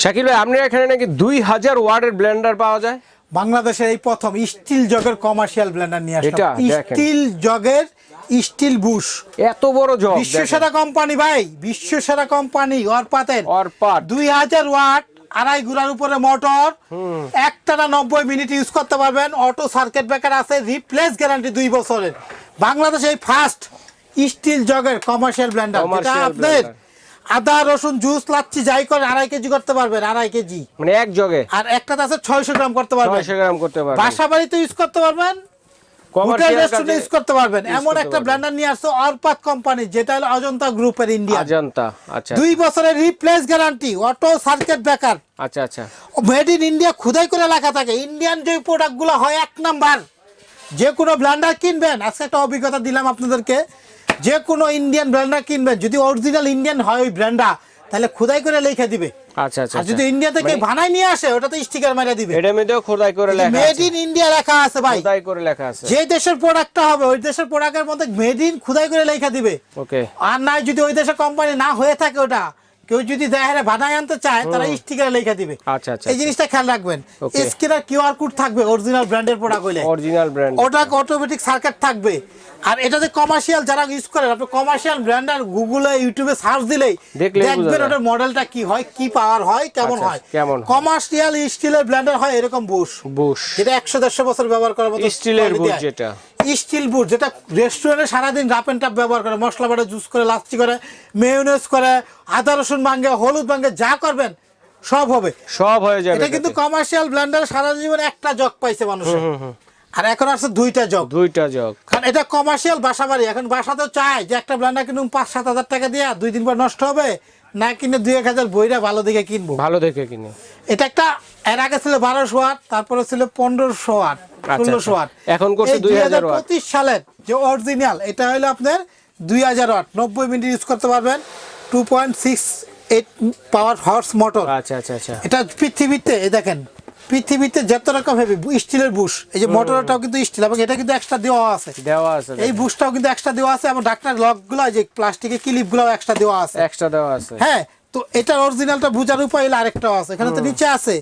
শাকিল ভাই আপনার এখানে নাকি দুই হাজার ওয়ার্ডের ব্লেন্ডার পাওয়া যায়? বাংলাদেশের এই প্রথম স্টিল জগের কমার্শিয়াল ব্লেন্ডার নিয়ে আসলাম। স্টিল জগের স্টিল বুশ এত বড় জগ বিশ্ব সেরা কোম্পানি ভাই বিশ্ব সেরা কোম্পানি অরপাতের অরপাট দুই হাজার ওয়াট আড়াই গুড়ার উপরে মোটর একটানা নব্বই মিনিট ইউজ করতে পারবেন। অটো সার্কিট ব্রেকার আছে রিপ্লেস গ্যারান্টি দুই বছরের। বাংলাদেশে এই ফার্স্ট স্টিল জগের কমার্শিয়াল ব্লেন্ডার যেটা আপনার। আদা রসুন জুস লাচ্ছি যাই করে আড়াই কেজি করতে পারবেন আড়াই কেজি। মানে এক জগে? আর একটা আছে ছয়শো গ্রাম করতে পারবেন। ছয়শো গ্রাম করতে পারবেন। বাসা বাড়িতে ইউজ করতে পারবেন হোটেল কমার্শিয়াল রেস্টুরেন্টে ইউজ করতে পারবেন। এমন একটা নিয়ে আসছে অরপাত কোম্পানি যেটা হলো অজন্তা গ্রুপের ইন্ডিয়া আজান্তা আচ্ছা। দুই বছরের replace guarantee auto circuit breaker আচ্ছা আচ্ছা। মেড ইন ইন্ডিয়া খুদাই করে লেখা থাকে ইন্ডিয়ান যে প্রোডাক্টগুলো হয় এক নাম্বার যে কোনো ব্লেন্ডার কিনবেন আজকে একটা অভিজ্ঞতা দিলাম আপনাদেরকে। যে কোনো ইন্ডিয়ান ব্লেন্ডার কিনবেন যদি অরিজিনাল ইন্ডিয়ান হয় ওই ব্র্যান্ডটা তাহলে খুদাই করে লেখা দিবে। আচ্ছা আচ্ছা আর যদি ইন্ডিয়া থেকে বানাই নিয়ে আসে ওটাতে স্টিকার মেরে দিবে। এটা মধ্যেও খোদাই করে লেখা মেড ইন ইন্ডিয়া লেখা আছে ভাই। খোদাই করে লেখা আছে। যে দেশের প্রোডাক্টটা হবে ওই দেশের প্রোডাক্টের মধ্যে মেড ইন খোদাই করে লেখা দিবে। ওকে আর না যদি ওই দেশের কোম্পানি না হয়ে থাকে ওটা কেউ যদি বানায় আনতে চায় তারা স্টিকারে লেখা দিবে। আচ্ছা আচ্ছা এই জিনিসটা খেয়াল রাখবেন. স্ক্রিনার কিউআর কোড থাকবে অরিজিনাল ব্র্যান্ডের প্রোডাক্ট হইলে। অরিজিনাল ব্র্যান্ড ওটা অটোমেটিক সার্কিট থাকবে। আর এটাতে কমার্শিয়াল যারা ইউজ করে আপনি কমার্শিয়াল ব্র্যান্ড আর গুগলে ইউটিউবে সার্চ দিলেই দেখবেন। ওটার মডেলটা কি হয় কি পাওয়ার হয় কেমন আচ্ছা, হয়। কেমন কমার্শিয়াল স্টিলের ব্র্যান্ডের হয় এরকম বুশ বুশ যেটা একশো দেড়শো বছর ব্যবহার করার মতো স্টিলের বুশ যেটা। স্টিল বুট যেটা রেস্টুরেন্টে সারাদিন রাপ এন্ড টাপ ব্যবহার করে মশলা বাটা জুস করে লাচ্ছি করে মেয়োনেজ করে আদা রসুন ভাঙ্গে হলুদ ভাঙ্গে যা করবেন সব হবে। সব হয়ে যাবে এটা কিন্তু কমার্শিয়াল ব্লেন্ডার সারা জীবন একটা জগ পাইছে মানুষ। আর এখন আসছে দুইটা জগ দুইটা জগ কারণ এটা কমার্শিয়াল বাসা বাড়ি এখন বাসা তো চায় যে একটা ব্লেন্ডার কিনুম পাঁচ সাত হাজার টাকা দিয়ে দুই দিন পর নষ্ট হবে না কিনে দুই এক হাজার বইরা ভালো দিকে কিনবো। ভালো দেখে কিনে। এটা একটা এর আগে ছিল বারোশো ওয়াট তারপরে ছিল পনেরোশো ওয়াট ষোলোশো আচ্ছা। ওয়াট এখন করছে 2000 ওয়াট। পঁচিশ সালের যে অরিজিনাল এটা হলো আপনার দুই হাজার ওয়াট। নব্বই মিনিট ইউজ করতে পারবেন। Two point six eight power horse motor আচ্ছা আচ্ছা আচ্ছা। এটা পৃথিবীতে এই দেখেন পৃথিবীতে যত রকম হেভি স্টিলের বুশ এই যে মোটরটাও কিন্তু স্টিল এবং এটা কিন্তু এক্সট্রা দেওয়া আছে। দেওয়া আছে এই বুশটাও কিন্তু এক্সট্রা দেওয়া আছে এবং ডাক্তার লকগুলো যে প্লাস্টিকের ক্লিপগুলো এক্সট্রা দেওয়া আছে। এক্সট্রা দেওয়া আছে। হ্যাঁ তো এটার অরিজিনালটা বোঝার উপায় হলো আরেকটাও আছে। এখানে তো নিচে আছে।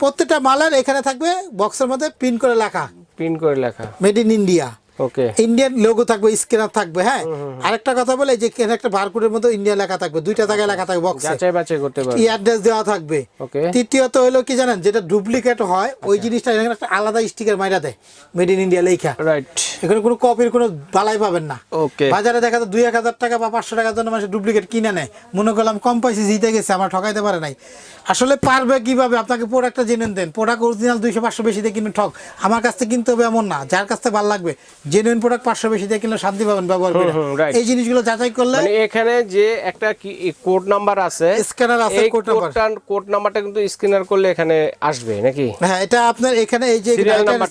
প্রত্যেকটা মালার এখানে থাকবে বক্সের মধ্যে প্রিন্ট করে লেখা। প্রিন্ট করে লেখা। Made in India okay. Indian logo থাকবে স্ক্যানার থাকবে হ্যাঁ? আরেকটা কথা বলে যে একটা বারকোডের মধ্যে ইন্ডিয়া লেখা থাকবে দুইটা জায়গায় লেখা থাকবে বক্সে যাচাই বাছাই করতে পারবে। ই অ্যাড্রেস দেওয়া থাকবে। ওকে। তৃতীয়ত হলো কি জানেন যেটা ডুপ্লিকেট হয় ওই জিনিসটা এখানে একটা আলাদা স্টিকার মাইরা দেয় মেড ইন ইন্ডিয়া লেখা রাইট এখানে কোনো কপির কোনো বালাই পাবেন না। ওকে। বাজারে দেখা যায় দুই এক হাজার টাকা বা পাঁচশো টাকার জন্য মানুষ ডুপ্লিকেট কিনে নেয়। মনে করলাম কম পয়সা জিতে গেছে আমার ঠকাইতে পারে নাই। আসলে পারবে কীভাবে? আপনাকে প্রোডাক্টটা জেনে দেন। প্রোডাক্ট অরিজিনাল দুইশো পাঁচশো বেশি দিয়ে কিনে ঠক। আমার কাছ থেকে কিনতে হবে এমন না যার কাছ থেকে ভালো লাগবে জেনুইন প্রোডাক্ট পাঁচশো বেশি দিয়ে কিনলে শান্তি পাবেন ব্যবহার করে. এই জিনিসগুলো যাচাই করলে মানে এখানে যে একটা কি কোড নাম্বার আছে Scanner আছে, number। কোডটা কোড নাম্বারটা কিন্তু স্ক্যানার করলে এখানে আসবে নাকি? হ্যাঁ এটা আপনার এখানে এই যে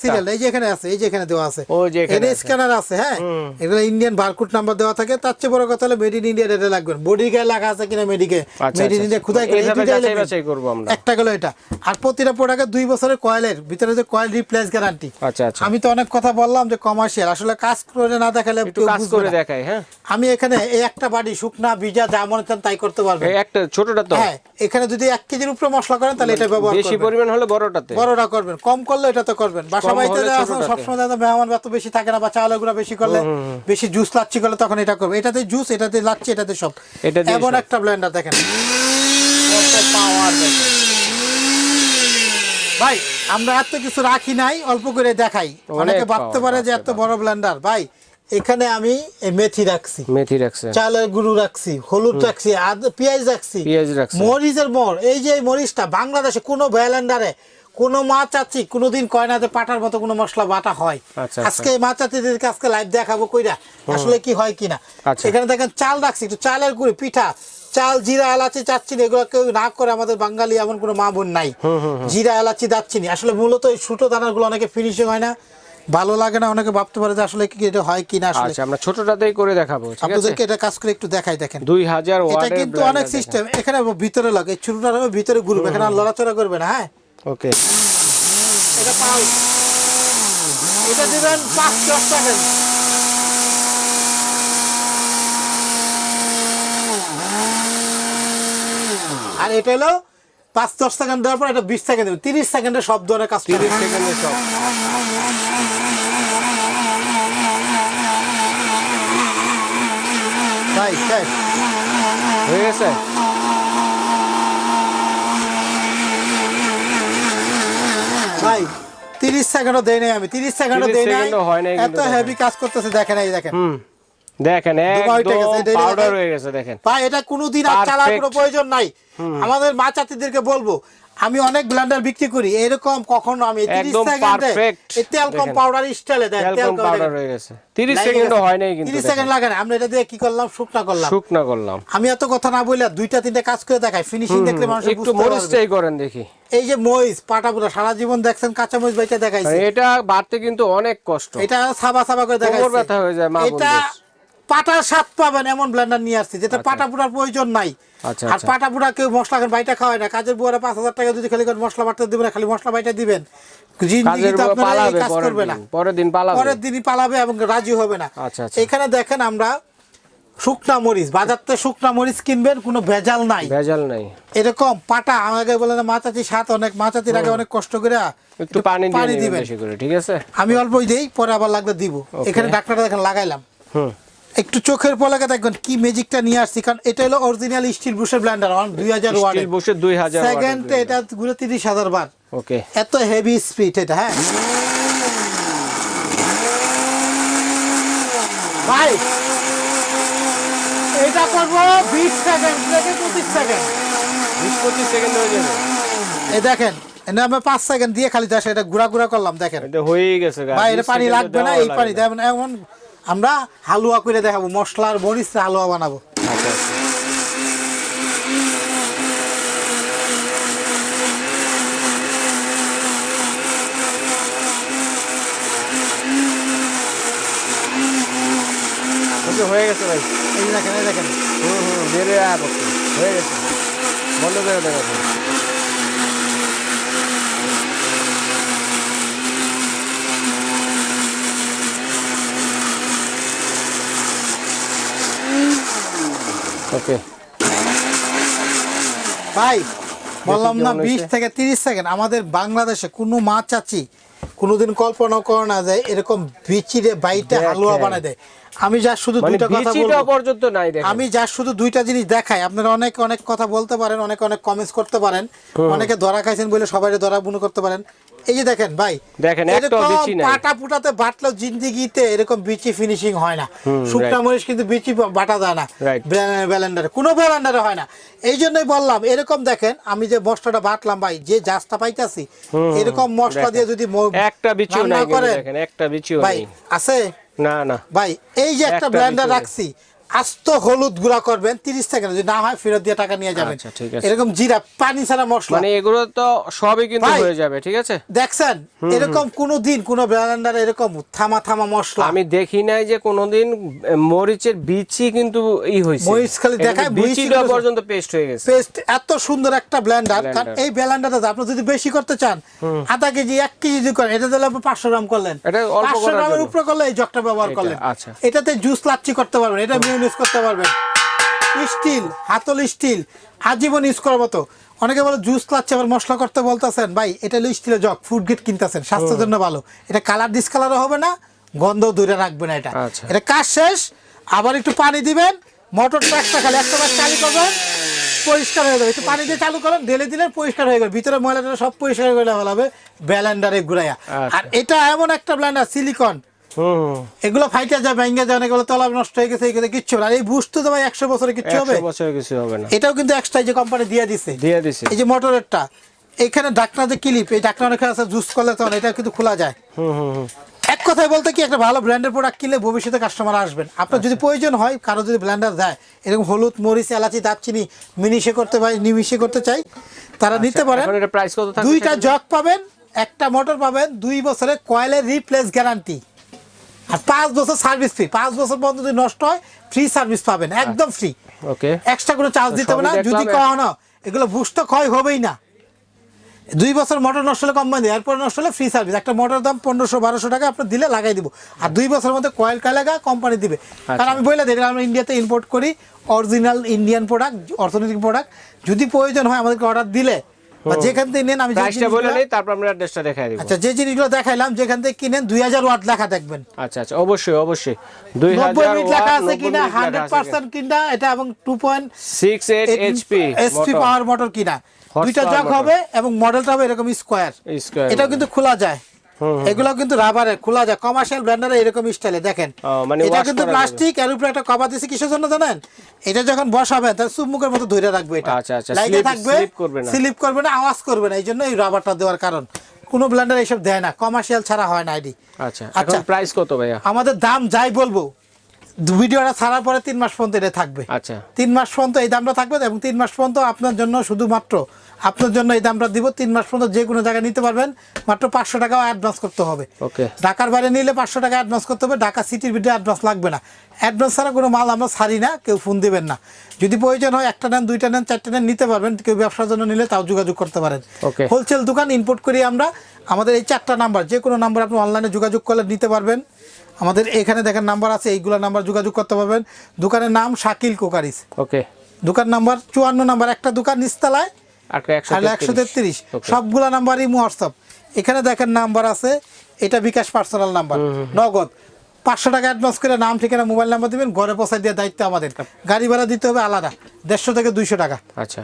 সিরিয়াল এই যে এখানে আছে এই যে এখানে দেওয়া আছে। ও যে এখানে স্ক্যানার আছে। হ্যাঁ? এগুলো ইন্ডিয়ান বারকোড নাম্বার দেওয়া থাকে। তার চেয়ে বড় কথা হলো মেড ইন ইন্ডিয়া এটা লাগবে। বডি গায়ে লেখা আছে কিনা মেডিকে মেড ইন ইন্ডিয়া খুদাই করে এইভাবে যাচাই। বাছাই করব আমরা। একটা গেলো এটা। আর প্রতিটা প্রোডাক্টের দুই বছরের কয়েলের ভিতরে যে কয়েল রিপ্লেস গ্যারান্টি আচ্ছা আচ্ছা। আমি তো অনেক কথা বললাম যে কমার্শিয়াল আসলে কাজ করে না দেখালে কাজ করে না। দেখাই হ্যাঁ। আমি এখানে এই একটা বাড়ি শুকনা ভিজা যা মনে চান তাই করতে পারবেন। একটা ছোটটা তো। হ্যাঁ এখানে যদি এক কেজির উপরে মশলা করেন তাহলে এটা ব্যবহার বেশি পরিমাণ হলে বড়টাতে। বড়টা করবেন কম করলে এটা তো করবেন। বাসা বাড়িতে। সবসময় দাদা মেহমান এত বেশি থাকে না বা চাউলের গুঁড়া বেশি করলে বেশি জুস লাচ্ছি করলে তখন এটা করবে এটাতে জুস এটাতে লাচ্ছি এটাতে সব। এমন একটা ব্লেন্ডার দেখেন। পাওয়ার ভাই আমরা এত কিছু রাখি নাই অল্প করে দেখাই। অনেকে ভাবতে পারে যে এত বড় ব্লেন্ডার ভাই এখানে আমি মেথি রাখছি। মেথি রাখছে। চালের গুঁড়ো রাখছি হলুদ রাখছি আদ- পেঁয়াজ রাখছি। পেঁয়াজ রাখছে। মরিচের মোড় এই যে মরিচটা বাংলাদেশে কোনো ব্যালেন্ডারে কোনো মাছ চাচ্ছি কোনোদিন কয় না যে পাটার মতো কোনো মশলা বাটা হয়। আচ্ছা, আজকে এই মাছ চাচিদেরকে আজকে লাইভ দেখাবো কইরা আসলে কি হয় কিনা। আচ্ছা। এখানে দেখেন চাল রাখছি একটু চালের গুঁড়ি পিঠা। চাল জিরা এলাচি চাচ্ছি এগুলো কেউ না করে আমাদের বাঙালি এমন কোনো মা বোন নাই। জিরা এলাচি দাচ্ছিনি আসলে মূলত এই ছোটো দানাগুলো অনেকে ফিনিশিং হয় না ভালো লাগে না অনেকে ভাবতে পারে যে আসলে কি এটা হয় কিনা আসলে। আচ্ছা আমরা ছোটটাতেই করে দেখাবো। ঠিক আছে? আপনাদেরকে এটা কাজ করে একটু দেখাই দেখেন। দুই হাজার এটা কিন্তু অনেক সিস্টেম এখানে ভিতরে লাগে ছোটটা হবে ভিতরে ঘুরবে এখানে আর লড়াচড়া করবে না হ্যাঁ? ওকে। এটা পাও এটা দিবেন পাঁচ দশ সেকেন্ড আর এটা হলো পাঁচ দশ সেকেন্ড দেওয়ার পর এটা বিশ সেকেন্ড দেবে। তিরিশ সেকেন্ডে সব ধরনের কাজ। তিরিশ সেকেন্ডে সব। হয়ে গেছে? ভাই তিরিশ সেকেন্ডও দেয় নাই আমি। তিরিশ সেকেন্ডও দেয় নাই। এত। হেভি কাজ করতেছে দেখেন এই দেখেন। হুম। দেখেন পাউডার হয়ে গেছে দেখেন। ভাই এটা কোনোদিন আর চালার কোনো প্রয়োজন নাই। আমাদের বলব আমি অনেক ব্লেন্ডার বিক্রি করি এরকম কখনো আমি তিরিশ একদম সেকেন্ডে এই তেল কম পাউডার স্টাইলে দেয় তেল কম পাউডার হয়ে গেছে। তিরিশ সেকেন্ডও হয় নাই কিন্তু তিরিশ সেকেন্ড লাগে না আমরা এটা দিয়ে কি করলাম? শুকনা করলাম। শুকনা করলাম। আমি এত কথা না বলে দুইটা তিনটা কাজ করে দেখাই ফিনিশিং দেখলে মানুষ একটু মরিচটাই করেন দেখি। এই যে মরিচ পাটা পুরো সারা জীবন দেখছেন কাঁচা মরিচ বাইটা দেখাইছে। এটা বাড়তে কিন্তু অনেক কষ্ট। এটা সাবা সাবা করে দেখাইছে। ব্যথা হয়ে যায় মা এটা পাটার স্বাদ পাবেন এমন ব্লেন্ডার নিয়ে আসছি যেটা পাটা পুরার প্রয়োজন নাই। আচ্ছা, আর আচ্ছা। পাটা পুরা কেউ মশলা খান বাইটা খাওয়ায় না। কাজের বুয়ারে পাঁচ হাজার টাকা যদি খালি মশলা বাটতে দিবেন খালি মশলা বাইটা দিবেন। পরের দিন দিনই পালাবে এবং রাজি হবে না। আচ্ছা, আচ্ছা। এখানে দেখেন আমরা শুকনা মরিচ বাজার থেকে শুকনা মরিচ কিনবেন কোনো ভেজাল নাই। ভেজাল নাই। এরকম পাটা আমাকে বলে না মাচাচি সাত অনেক মাচাচির আগে অনেক কষ্ট করে একটু পানি পানি দিবেন। ঠিক আছে? আমি অল্পই দেই পরে আবার লাগলে দিব। এখানে ডাক্তারটা দেখেন লাগাইলাম। হুম। একটু চোখের পলকে দেখবেন কি ম্যাজিকটা নিয়ে আসছি কারণ এটা হলো অরিজিনাল স্টিল ব্রুশের ব্লেন্ডার দুই হাজার স্টিল বসে দুই হাজার সেকেন্ড এটা ঘুরে তিরিশ হাজার বার। ওকে এত হেভি স্পিড এটা হ্যাঁ। ভাই এটা করব বিশ সেকেন্ড থেকে পঁচিশ সেকেন্ড বিশ পঁচিশ সেকেন্ড হয়ে যাবে। এই দেখেন এনে আমি পাঁচ সেকেন্ড দিয়ে খালি এটা ঘুরা ঘুরা করলাম দেখেন। এটা হয়েই গেছে ভাই এটা পানি লাগবে না এই পানি লাগে না। এমন আমরা হালুয়া করে দেখাবো মশলার মরিচ হালুয়া বানাবো। আচ্ছা, আচ্ছা। হয়ে গেছে ভাই এই দেখেন এই দেখেন। হুম হুম বেড়ে আয় হয়ে গেছে। বন্ধ করে দেবে। ওকে। ভাই বললাম না বিশ থেকে তিরিশ সেকেন্ড। আমাদের বাংলাদেশে কোনো মাছ চাচি কোনোদিন কল্পনা করে না যায় এরকম বিচিরে বাইটে। হালুয়া বানায় দেয়। আমি যা শুধু মানে দুইটা কথা বলব। পর্যন্ত নাই দেখেন। আমি যা শুধু দুইটা জিনিস দেখাই। আপনারা অনেক অনেক কথা বলতে পারেন অনেক অনেক কমেন্টস করতে পারেন। অনেকে ধরা খাইছেন বলে সবাই ধরা বুনো করতে পারেন। এই যে দেখেন ভাই দেখেন, বিচি। পাটা পুটাতে জিন্দিগিতে এরকম বিচি ফিনিশিং হয় না। শুকনা মরিচ কিন্তু বিচি বাটা যায় না. ব্যালেন্ডারে কোনো ব্যালেন্ডারে হয় না। এই জন্যই বললাম এরকম দেখেন আমি যে মশলাটা বাটলাম ভাই যে জাজটা পাইতাছি এরকম মশলা দিয়ে যদি একটা কিন্তু করেন, দেখেন একটা বিচিও ভাই আছে? না না। ভাই এই যে একটা একটা ব্লেন্ডার রাখছি আস্ত হলুদ গুঁড়া করবেন তিরিশ সেকেন্ড যদি না হয় ফেরত দিয়ে টাকা নিয়ে যাবেন। আচ্ছা। এরকম জিরা পানি ছাড়া মশলা। মানে এগুলো তো সবই কিন্তু হয়ে যাবে ঠিক আছে? দেখছেন এরকম কোনো দিন কোনো ব্লেন্ডার এরকম থামা থামা মশলা। আমি দেখি নাই যে কোনোদিন মরিচের বিচি কিন্তু ই হয়েছে। মরিচ খালি দেখায়, বিচিটা পর্যন্ত পেস্ট হয়ে গেছে। পেস্ট এত সুন্দর একটা ব্লেন্ডার। কারণ এই ব্লেন্ডারটা আপনি যদি বেশি করতে চান আধা কেজি এক কেজি যদি করেন এটা দিলে আপনি পাঁচশো গ্রাম করলেন। এটা পাঁচশো গ্রামের। উপরে করলে এই জগটা ব্যবহার করলেন। আচ্ছা। এটাতে জুস লাচ্ছি করতে পারবেন এটা মিউনিস করতে পারবেন। স্টিল হাতল স্টিল আজীবন ইউজ করার মতো। অনেকে বলে জুস লাচ্ছি আবার মশলা করতে বলতেছেন ভাই এটা হলো স্টিলের জগ ফুড গেট কিনতেছেন স্বাস্থ্যের জন্য ভালো। এটা কালার ডিসকালারও হবে না গন্ধ দূরে রাখবে না এটা। আচ্ছা। এটা কাজ শেষ আবার একটু পানি দিবেন মোটরটা একটা খালি একটা বার চালু করবেন পরিষ্কার হয়ে যাবে। একটু পানি দিয়ে চালু করেন ঢেলে দিলে পরিষ্কার হয়ে গেল ভিতরে ময়লাটা সব পরিষ্কার করে ফেলা হবে ব্যালেন্ডারে ঘুরাইয়া। আচ্ছা। আর এটা এমন একটা ব্ল্যান্ডার সিলিকন। এগুলো ফাইটা যায় ভেঙে যায় অনেকগুলো তলা নষ্ট হয়ে গেছে এগুলো কিচ্ছু না। এই বুঝতে তো ভাই একশো বছরে কিচ্ছু হবে? বছর কিছু হবে না। এটাও কিন্তু এক্সট্রা যে কোম্পানি দিয়ে দিছে। দিয়ে দিছি। এই যে মোটরেরটা এখানে ডাকনা যে ক্লিপ এই ডাকনা অনেক আছে জুস করলে তখন এটা কিন্তু খোলা যায়। এক কথায় বলতে কি একটা ভালো ব্র্যান্ডের প্রোডাক্ট কিনলে ভবিষ্যতে কাস্টমার আসবেন। আপনার যদি প্রয়োজন হয় কারও যদি ব্লেন্ডার দেয় এরকম হলুদ মরিচ এলাচি দারচিনি মিনিশে করতে পারে নিমিশে করতে চাই তারা নিতে পারেন। এটা প্রাইস কত দুইটা? জগ পাবেন একটা মোটর পাবেন দুই বছরের কয়েলের রিপ্লেস গ্যারান্টি আর পাঁচ বছর সার্ভিস ফ্রি পাঁচ বছর পর্যন্ত যদি নষ্ট হয় ফ্রি সার্ভিস পাবেন একদম ফ্রি ওকে এক্সট্রা কোনো চার্জ দিতে হবে না যদি। কখনো এগুলো বুস্ট ক্ষয় হবেই না। দুই বছর মোটর নষ্ট হলে কোম্পানি এরপর নষ্ট হলে ফ্রি সার্ভিস একটা মোটর দাম পনেরোশো বারোশো টাকা আপনি দিলে লাগাই দিব। আর দুই বছরের মধ্যে কয়েল কালাগা কোম্পানি দিবে। কারণ আমি বলে দিই আমরা ইন্ডিয়াতে ইম্পোর্ট করি অরিজিনাল ইন্ডিয়ান প্রোডাক্ট অর্থনৈতিক প্রোডাক্ট যদি প্রয়োজন হয় আমাদেরকে অর্ডার দিলে বা যেখান থেকে নেন আমি প্রাইসটা বলে নেই তারপর আমরা অ্যাড্রেসটা দেখাই দেব। আচ্ছা যে জিনিসগুলো দেখাইলাম যেখান থেকে কিনেন দুই হাজার ওয়াট লেখা দেখবেন। আচ্ছা আচ্ছা অবশ্যই অবশ্যই। দুই ওয়াট হাজার লেখা আছে কিনা। হান্ড্রেড পার্সেন্ট কিনা এটা এবং two point six eight HP SP power motor কিনা। দুইটা জগ হবে এবং মডেলটা হবে এরকম স্কয়ার স্কোয়ার এটাও কিন্তু খোলা যায়। এগুলো কিন্তু রাবারের খোলা যায়। কমার্শিয়াল ব্র্যান্ডারে এরকম স্টাইলে দেখেন। মানে এটা কিন্তু। প্লাস্টিক এর উপরে একটা কভার দিয়েছে কিসের জন্য জানেন? এটা যখন বসাবে মতো ধরে রাখবে এটা। আচ্ছা, আচ্ছা, লাইটে থাকবে slip করবে না। স্লিপ করবে না আওয়াজ করবে না। এই জন্য এই রাবারটা দেওয়ার কারণ। কোনো ব্ল্যান্ডার এইসব দেয় না। কমার্শিয়াল ছাড়া হয় না আইডি। আচ্ছা আচ্ছা। এখন প্রাইস কত ভাইয়া? আমাদের দাম যাই বলব ভিডিওটা ছাড়ার পরে তিন মাস পর্যন্ত এটা থাকবে। আচ্ছা। তিন মাস পর্যন্ত এই দামটা থাকবে এবং তিন মাস পর্যন্ত আপনার জন্য শুধুমাত্র আপনার জন্য এই দামটা দিব তিন মাস পর্যন্ত যে কোনো জায়গায় নিতে পারবেন। মাত্র পাঁচশো টাকাও অ্যাডভান্স করতে হবে। ওকে। ঢাকার বাইরে নিলে পাঁচশো টাকা অ্যাডভান্স করতে হবে ঢাকা সিটির ভিতরে অ্যাডভান্স লাগবে না। অ্যাডভান্স ছাড়া কোনো মাল আমরা ছাড়ি না কেউ ফোন দেবেন না। যদি প্রয়োজন হয় একটা নেন দুইটা নেন চারটে নেন নিতে পারবেন। কেউ ব্যবসার জন্য নিলে তাও যোগাযোগ করতে পারেন. হোলসেল দোকান ইম্পোর্ট করি আমরা। আমাদের এই চারটা নাম্বার যে কোনো নাম্বার আপনি অনলাইনে যোগাযোগ করলে নিতে পারবেন। আমাদের এখানে দেখেন নাম্বার আছে এইগুলো নাম্বার যোগাযোগ করতে পারবেন। দোকানের নাম শাকিল কোকারিস। ওকে। দোকান নাম্বার চুয়ান্ন নাম্বার একটা দোকান নিচতলায় একটা একশো তেত্রিশ. সবগুলা নাম্বারই হোয়াটসঅ্যাপ এখানে দেখেন নাম্বার আছে এটা বিকাশ পার্সোনাল নাম্বার। নগদ। পাঁচশো টাকা অ্যাডভান্স করে নাম ঠিকানা মোবাইল নাম্বার দিবেন ঘরে পৌঁছায় দেওয়ার দায়িত্ব আমাদের। গাড়ি ভাড়া দিতে হবে আলাদা দেড়শো থেকে দুইশো টাকা। আচ্ছা।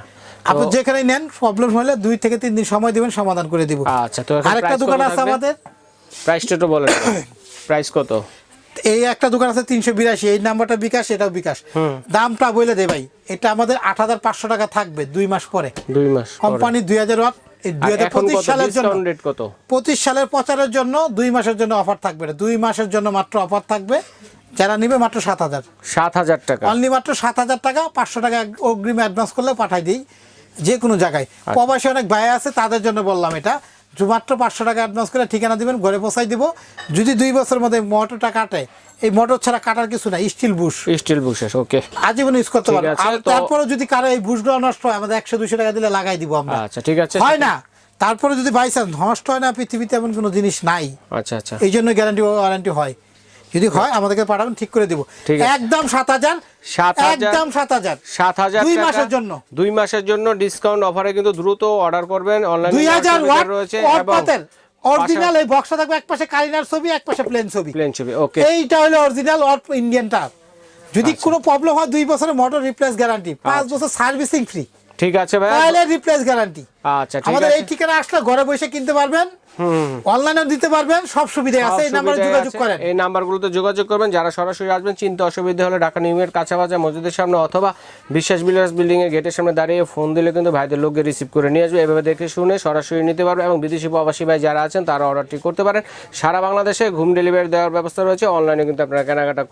আপনি যেখানে নেন প্রবলেম হলে দুই থেকে তিন দিন সময় দিবেন সমাধান করে দিব। আচ্ছা তো আরেকটা দোকান আছে আমাদের। প্রাইসটা তো বলেন। প্রাইস কত? এই একটা দোকান আছে তিনশো বিরাশি এই নাম্বারটা বিকাশ এটাও বিকাশ। দামটা বলে দে ভাই এটা আমাদের আট হাজার পাঁচশো টাকা থাকবে দুই মাস পরে। দুই মাস কোম্পানি দুই হাজার ওয়াট পঁচিশ সালের জন্য। পঁচিশ প্রচারের জন্য দুই মাসের জন্য অফার থাকবে দুই মাসের জন্য মাত্র অফার থাকবে। যারা নিবে মাত্র সাত হাজার। সাত হাজার টাকা। অনলি মাত্র সাত হাজার টাকা পাঁচশো টাকা অগ্রিম অ্যাডভান্স করলে পাঠাই দিই যে কোনো জায়গায় প্রবাসী অনেক ভাই আছে তাদের জন্য বললাম এটা। মাত্র পাঁচশো টাকা অ্যাডভান্স করে ঠিকানা দেবেন ঘরে পৌঁছাই দিব। যদি দুই বছরের মধ্যে মোটরটা কাটে এই মোটর ছাড়া কাটার কিছু না steel bush steel bush okay আজীবন ইউজ করতে পারব। আর তারপরে যদি কারও এই বুশগুলো নষ্ট হয় আমাদের একশো দুশো টাকা দিলে লাগাই দিবো আমরা। আচ্ছা ঠিক আছে। হয় না। তারপরে যদি বাই চান্স নষ্ট হয় না পৃথিবীতে এমন কোনো জিনিস নাই। আচ্ছা আচ্ছা। এই জন্য গ্যারান্টি ওয়ারেন্টি হয়। যদি হয় আমাদেরকে পাঠাবেন ঠিক করে দিব। একদম সাত হাজার একদম সাত হাজার। সাত হাজার দুই মাসের জন্য। দুই মাসের জন্য ডিসকাউন্ট অফারে কিন্তু দ্রুত অর্ডার করবেন। অনলাইনে দুই হাজার রয়েছে অরিজিনাল এই বক্সটা থাকবে এক পাশে কারিনার ছবি এক পাশে প্লেন ছবি। প্লেন ছবি ওকে এইটা হলো অরিজিনাল ইন্ডিয়ানটা যদি কোনো প্রবলেম হয় দুই বছরের মোটর রিপ্লেস গ্যারান্টি পাঁচ বছর সার্ভিসিং ফ্রি ঠিক আছে ভাই। তাহলে রিপ্লেস গ্যারান্টি আচ্ছা ঠিক আমাদের এই ঠিকানা আসলে ঘরে বসে কিনতে পারবেন। হুম। অনলাইনেও দিতে পারবেন সব সুবিধা আছে এই নাম্বারে যোগাযোগ করেন। এই নাম্বারগুলোতে যোগাযোগ করবেন যারা সরাসরি আসবেন চিন্তা অসুবিধা হলে ঢাকা নিউ নিউমের কাছাকাছি মসজিদের সামনে অথবা বিশ্বাস বিলাস বিল্ডিং এর গেটের সামনে দাঁড়িয়ে ফোন দিলে কিন্তু ভাইদের লোককে রিসিভ করে নিয়ে আসবে। এভাবে দেখে শুনে সরাসরি নিতে পারবে এবং বিদেশি প্রবাসী ভাই যারা আছেন তারা অর্ডারটি করতে পারেন। সারা বাংলাদেশে হোম ডেলিভারি দেওয়ার ব্যবস্থা রয়েছে। অনলাইনে কিন্তু আপনারা কেনাকাটা